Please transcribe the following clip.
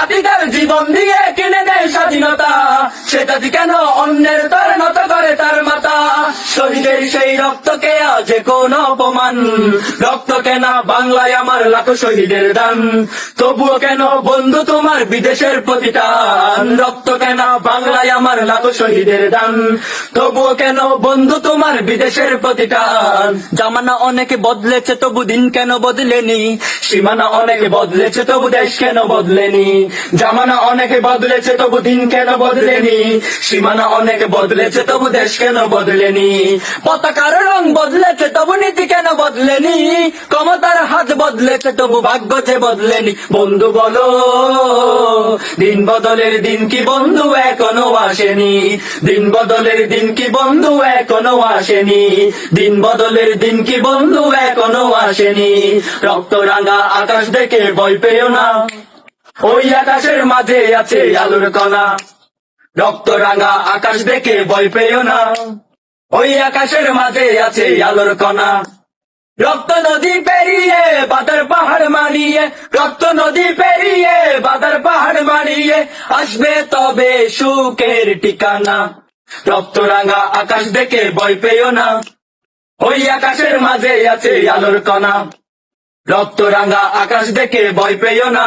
জাতি তার জীবন দিয়ে কিনে নেয় স্বাধীনতা সে জাতি কেন অন্যের তোর নত সেই রক্তকে আজ কোন অপমান? রক্ত কেনা বাংলায় আমার লাখো শহীদের দান। তবুও কেন বন্ধু তোমার বিদেশের প্রতিটান রক্ত কেনা বাংলায় আমার লাখো শহীদের দান। তবুও কেন বন্ধু তোমার বিদেশের প্রতিটান জামানা অনেকে বদলেছে, তবু দিন কেন বদলেনি? সীমানা অনেকে বদলেছে, তবু দেশ কেন বদলেনি? জামানা অনেকে বদলেছে, তবু দিন কেন বদলেনি? সীমানা অনেকে বদলেছে, তবু দেশ কেন বদলেনি? পতাকার রং বদলেছে, তবু নীতি কেন বদলেনি? ক্ষমতার হাত বদলেছে, তবু ভাগ্য যে বদলেনি। বন্ধু বলো, দিন বদলের দিন কি বন্ধু এখনও আসেনি? দিন বদলের দিন কি বন্ধু এখনও আসেনি? দিন বদলের দিন কি বন্ধু এখনও আসেনি? রক্ত রাঙা আকাশ দেখে ভয় পেও না। ওই আকাশের মাঝে আছে আলোর কণা। রক্ত রাঙা আকাশ দেখে ভয় পেও না। ওই আকাশের মাঝে আছে আলোর কণা। রক্ত নদী পেরিয়ে বাদার পাহাড় মারিয়ে রক্ত নদী পেরিয়ে বাদার পাহাড় মারিয়ে আসবে তবে সুখের ঠিকানা। রক্ত রাঙা আকাশ দেখে ভয় পেও না। ওই আকাশের মাঝে আছে আলোর কণা। রক্ত রাঙা আকাশ দেখে ভয় পেও না।